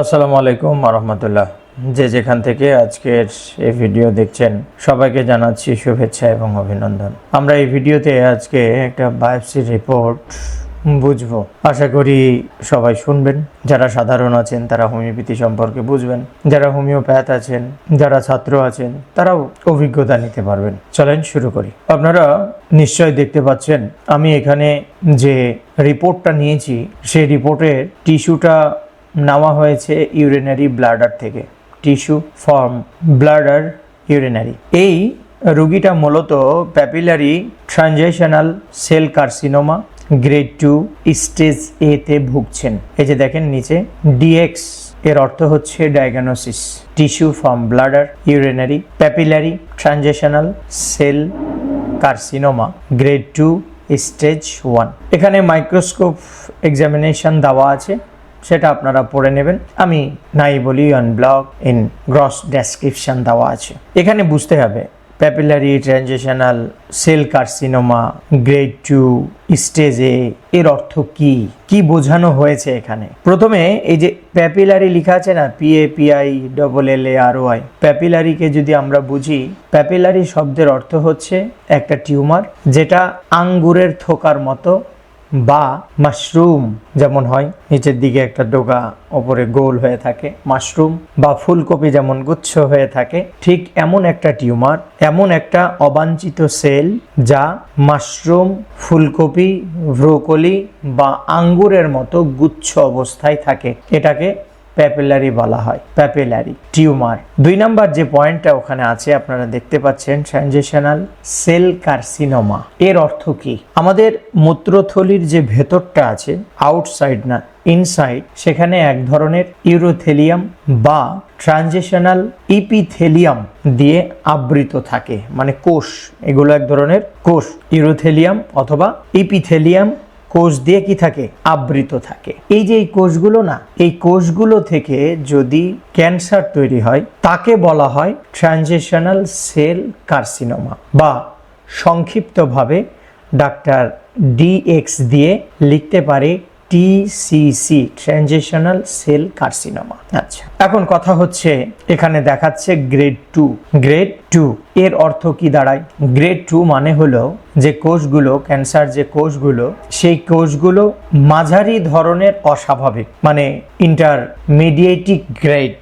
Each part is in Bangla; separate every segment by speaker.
Speaker 1: আসসালামু আলাইকুম রহমতুল্লাহ যে যেখান থেকে আজকের এই ভিডিও দেখছেন, সবাইকে জানাচ্ছি শুভেচ্ছা এবং অভিনন্দন। আমরা এই ভিডিওতে আজকে একটা বায়োপসি রিপোর্ট বুঝব। আশা করি সবাই শুনবেন। যারা সাধারণ আছেন, তারা হোমিওপ্যাথি সম্পর্কে বুঝবেন। যারা হোমিওপ্যাথ আছেন, যারা ছাত্র আছেন, তারাও অভিজ্ঞতা নিতে পারবেন। চলেন শুরু করি। আপনারা নিশ্চয় দেখতে পাচ্ছেন, আমি এখানে যে রিপোর্টটা নিয়েছি, সেই রিপোর্টের টিস্যুটা নেওয়া হয়েছে ইউরিনারি ব্লাডার থেকে টিস্যু ফর্ম ব্লাডার ইউরিনারি এই রুগীটা মূলত papillary transitional cell carcinoma grade two stage A তে ভুগছেন। এই যে দেখেন নিচে ডিএক্স এর অর্থ হচ্ছে diagnosis tissue from bladder urinary papillary transitional cell carcinoma grade two stage one এখানে মাইক্রোস্কোপ এক্সামিনেশন দেওয়া আছে। সেটা আপনারা পড়ে নেবেন। আমি নাই বলি on block in gross description দেওয়া আছে। এখানে বুঝতে হবে papillary transitional cell carcinoma grade two স্টেজে এর অর্থ কি? কি বোঝানো হয়েছে এখানে? প্রথমে এই যে প্যাপিলারি লেখা আছে না P A P I double L A R Y প্যাপিলারিকে যদি আমরা বুঝি প্যাপিলারি শব্দের অর্থ হচ্ছে একটা টিউমার যেটা আঙ্গুরের থোকার মতো বা মাশরুম যেমন হয়, নিচের দিকে একটা ডোকা ওপরে গোল হয়ে থাকে মাশরুম বা ফুলকপি যেমন গুচ্ছ হয়ে থাকে, ঠিক এমন একটা টিউমার, এমন একটা অবাঞ্ছিত সেল যা মাশরুম, ফুলকপি, ব্রোকলি বা আঙ্গুরের মতো গুচ্ছ অবস্থায় থাকে। এটাকে প্যাপিলারি বলা হয়, প্যাপিলারি, টিউমার। দুই নাম্বার যে পয়েন্টটা ওখানে আছে, আপনারা দেখতে পাচ্ছেন ট্রানজেশনাল সেল কার্সিনোমা। এর অর্থ কি? আমাদের মূত্রথলির যে ভেতরটা আছে, আউটসাইড না, ইনসাইড, সেখানে এক ধরনের ইউরোথেলিয়াম বা ট্রানজেশনাল ইপিথেলিয়াম দিয়ে আবৃত থাকে। মানে কোষ, এগুলো এক ধরনের কোষ, ইউরোথেলিয়াম অথবা ইপিথেলিয়াম কোষ দিয়ে কি থাকে? আবৃত থাকে। এই যে এই কোষগুলো না, এই কোষগুলো থেকে যদি ক্যান্সার তৈরি হয়, তাকে বলা হয় ট্রানজেশনাল সেল কার্সিনোমা বা সংক্ষিপ্তভাবে ডাক্তার ডিএক্স দিয়ে লিখতে পারে টিসিসি ট্রানজেশনাল সেল কার্সিনোমা আচ্ছা। এখন কথা হচ্ছে এখানে দেখাচ্ছে গ্রেড টু গ্রেড টু এর অর্থ কি দাঁড়ায়? গ্রেড টু মানে হলো যে কোষগুলো ক্যান্সার যে কোষগুলো সেই কোষগুলো মাঝারি ধরনের অস্বাভাবিক মানে ইন্টারমিডিয়েটিক গ্রেড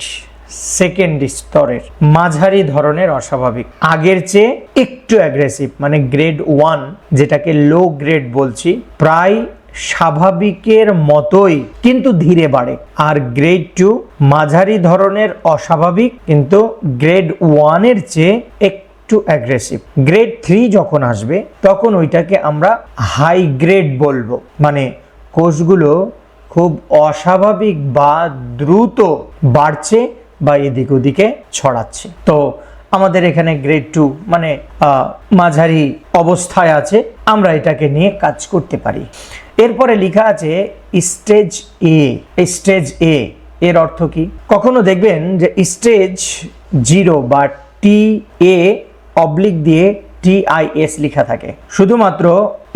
Speaker 1: সেকেন্ড স্তরের মাঝারি ধরনের অস্বাভাবিক। আগের চেয়ে একটু অ্যাগ্রেসিভ মানে গ্রেড ওয়ান যেটাকে লো গ্রেড বলছি প্রায় স্বাভাবিকের মতোই কিন্তু ধীরে বাড়ে। আর গ্রেড টু মাঝারি ধরনের অস্বাভাবিক কিন্তু গ্রেড ওয়ানের চেয়ে একটু অ্যাগ্রেসিভ গ্রেড থ্রি যখন আসবে, তখন ওইটাকে আমরা হাই গ্রেড বলব। মানে কোষগুলো খুব অস্বাভাবিক বা দ্রুত বাড়ছে বা এদিক ওদিকে ছড়াচ্ছে। তো আমাদের এখানে গ্রেড টু মানে মাঝারি অবস্থায় আছে, আমরা এটাকে নিয়ে কাজ করতে পারি। এরপরে লেখা আছে স্টেজ এ স্টেজ এ এর অর্থ কি? কখনো দেখবেন যে স্টেজ জিরো বা টি এ অবলিক দিয়ে টিআইএস লেখা থাকে। শুধুমাত্র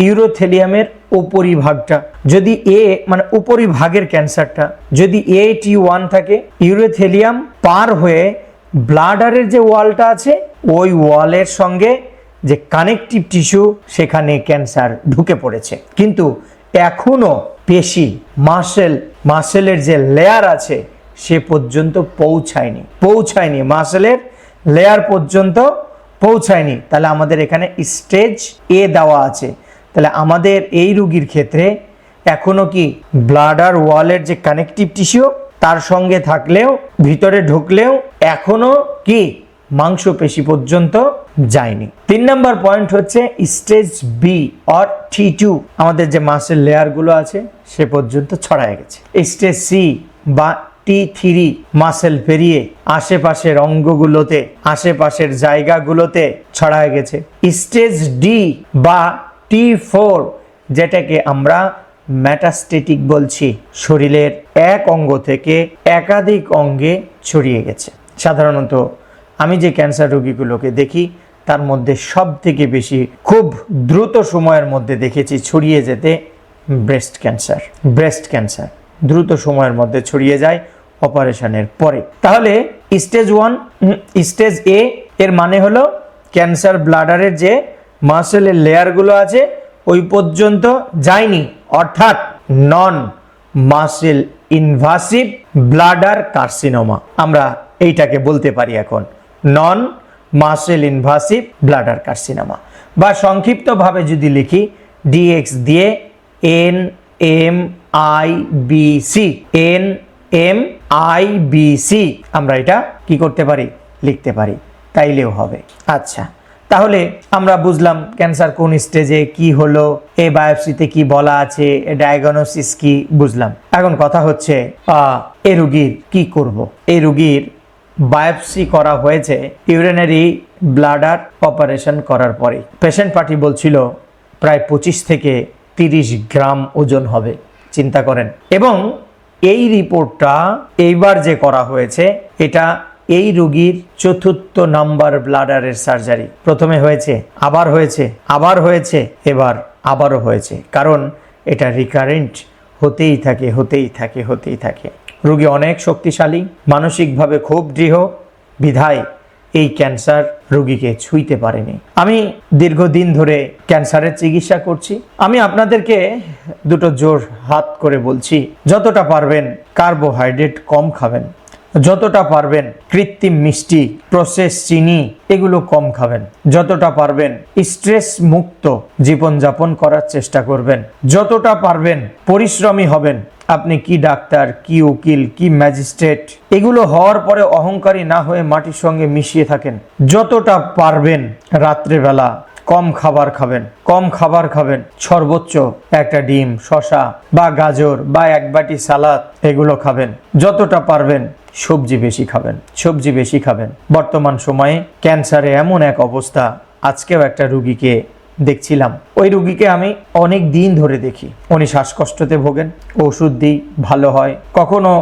Speaker 1: ইউরোথেলিয়ামের উপরিভাগটা। যদি এ মানে উপরিভাগের ক্যান্সারটা, যদি এ টি ওয়ান থাকে ইউরোথেলিয়াম পার হয়ে ব্লাডারের যে ওয়ালটা আছে, ওই ওয়ালের সঙ্গে যে কানেকটিভ টিস্যু সেখানে ক্যান্সার ঢুকে পড়েছে। কিন্তু এখনও পেশি মাসেল মাসেলের যে লেয়ার আছে, সে পর্যন্ত পৌঁছায়নি। পৌঁছায়নি মাসেলের লেয়ার পর্যন্ত পৌঁছায়নি। তাহলে আমাদের এখানে স্টেজ এ দেওয়া আছে। তাহলে আমাদের এই রুগীর ক্ষেত্রে এখনও কি ব্লাডার ওয়ালের যে কানেকটিভ টিস্যু তার সঙ্গে থাকলেও, ভিতরে ঢুকলেও এখনও কি মাংসপেশি পর্যন্ত যায়নি। তিন নম্বর পয়েন্ট হচ্ছে stage B or T two আমাদের যে মাসের লেয়ারগুলো আছে, সে পর্যন্ত ছড়ায় গেছে। স্টেজ সি বা টি থ্রি মাসেল পেরিয়ে আশেপাশের অঙ্গগুলোতে, আশেপাশের জায়গাগুলোতে ছড়ায় গেছে। স্টেজ ডি বা টি ফোর যেটাকে আমরা ম্যাটাস্টেটিক বলছি, শরীরের এক অঙ্গ থেকে একাধিক অঙ্গে ছড়িয়ে গেছে। সাধারণত আমি যে ক্যান্সার রোগীগুলোকে দেখি, তার মধ্যে সব থেকে বেশি খুব দ্রুত সময়ের মধ্যে দেখেছি ছড়িয়ে যেতে ব্রেস্ট ক্যান্সার ব্রেস্ট ক্যান্সার দ্রুত সময়ের মধ্যে ছড়িয়ে যায় অপারেশনের পরে। তাহলে স্টেজ ওয়ান স্টেজ এ এর মানে হলো ক্যান্সার ব্লাডারের যে মাসেলের লেয়ারগুলো আছে, ওই পর্যন্ত যায়নি। অর্থাৎ non muscle invasive bladder carcinoma আমরা এইটাকে বলতে পারি এখন। Non muscle invasive bladder carcinoma বা সংক্ষিপ্তভাবে যদি লিখি ডিএক্স দিয়ে N M I B C N M I B C আমরা এটা কি করতে পারি? লিখতে পারি। তাইলেও হবে। আচ্ছা। তাহলে আমরা বুঝলাম ক্যান্সার কোন স্টেজে কি হলো, এ বায়োপসিতে কি বলা আছে ডায়াগনোসিস কি, বুঝলাম। এখন কথা হচ্ছে এ রুগীর কি করব? এই রুগীর বায়োপসি করা হয়েছে ইউরিনারি ব্লাডার অপারেশন করার পরে পেশেন্ট পার্টি বলছিল, প্রায় পঁচিশ থেকে তিরিশ গ্রাম ওজন হবে, চিন্তা করেন। এবং এই রিপোর্টটা এইবার যে করা হয়েছে, এটা এই রুগীর চতুর্থ নাম্বার ব্লাডারের সার্জারি। প্রথমে হয়েছে, আবার হয়েছে আবার হয়েছে, এবার আবারও হয়েছে। কারণ এটা রিকারেন্ট হতেই থাকে হতেই থাকে হতেই থাকে। রুগী অনেক শক্তিশালী, মানসিকভাবে খুব দৃঢ়, বিধায় এই ক্যান্সার রোগীকে ছুঁইতে পারেনি। আমি দীর্ঘদিন ধরে ক্যান্সারের চিকিৎসা করছি। আমি আপনাদেরকে দুটো জোর হাত করে বলছি, যতটা পারবেন কার্বোহাইড্রেট কম খাবেন। যতটা পারবেন কৃত্রিম মিষ্টি প্রসেস চিনি, এগুলো কম খাবেন। যতটা পারবেন স্ট্রেস মুক্ত জীবনযাপন করার চেষ্টা করবেন। যতটা পারবেন পরিশ্রমী হবেন। আপনি কি ডাক্তার, কি উকিল, কি ম্যাজিস্ট্রেট, এগুলো হওয়ার পরে অহংকারী না হয়ে মাটির সঙ্গে মিশিয়ে থাকেন। যতটা পারবেন রাত্রেবেলা কম খাবার খাবেন, কম খাবার খাবেন। সর্বোচ্চ একটা ডিম শশা বা গাজর বা এক বাটি সালাদ, এগুলো খাবেন। যতটা পারবেন সবজি বেশি খাবেন, সবজি বেশি খাবেন। বর্তমান সময়ে ক্যান্সারে এমন এক অবস্থা, আজকেও একটা রুগীকে দেখছিলাম। ওই রুগীকে আমি অনেক দিন ধরে দেখি। উনি শ্বাসকষ্টতে ভোগেন, ওষুধ দিই, ভালো হয়। কখনো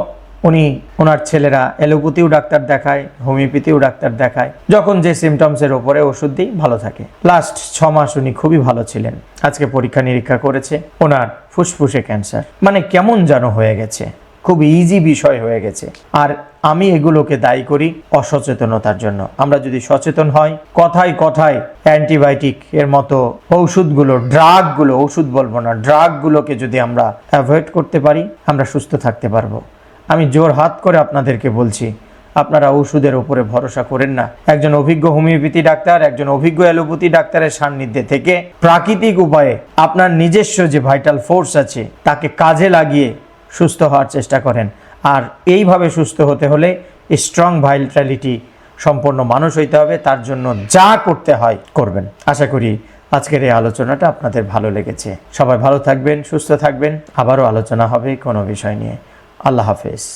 Speaker 1: উনি ওনার ছেলেরা এলোপ্যাথিও ডাক্তার দেখায়, হোমিওপ্যাথিও ডাক্তার দেখায়। যখন যে সিমটমসের ওপরে ওষুধ দিই, ভালো থাকে। লাস্ট ছ মাস উনি খুবই ভালো ছিলেন। আজকে পরীক্ষা নিরীক্ষা করেছে। ওনার ফুসফুসে ক্যান্সার। মানে কেমন যেন হয়ে গেছে। খুব ইজি বিষয় হয়ে গেছে। আর আমি এগুলোকে দায়ী করি অসচেতনতার জন্য। আমরা যদি সচেতন হই, কথায় কথায় অ্যান্টিবায়োটিক এর মতো ঔষধগুলো ড্রাগগুলো ওষুধ বলব না ড্রাগগুলোকে যদি আমরা অ্যাভয়েড করতে পারি, আমরা সুস্থ থাকতে পারব। আমি জোর হাত করে আপনাদেরকে বলছি, আপনারা ওষুধের ওপরে ভরসা করেন না। একজন অভিজ্ঞ হোমিওপ্যাথি ডাক্তার, একজন অভিজ্ঞ অ্যালোপ্যাথি ডাক্তারের সান্নিধ্যে থেকে প্রাকৃতিক উপায়ে আপনার নিজস্ব যে ভাইটাল ফোর্স আছে, তাকে কাজে লাগিয়ে সুস্থ হওয়ার চেষ্টা করেন। আর এইভাবে সুস্থ হতে হলে স্ট্রং ভাইটালিটি সম্পন্ন মানুষ হইতে হবে, তার জন্য যা করতে হয় করবেন। আশা করি আজকের এই আলোচনাটা আপনাদের ভালো লেগেছে। সবাই ভালো থাকবেন, সুস্থ থাকবেন। আবারও আলোচনা হবে কোনো বিষয় নিয়ে। আল্লাহ হাফেজ।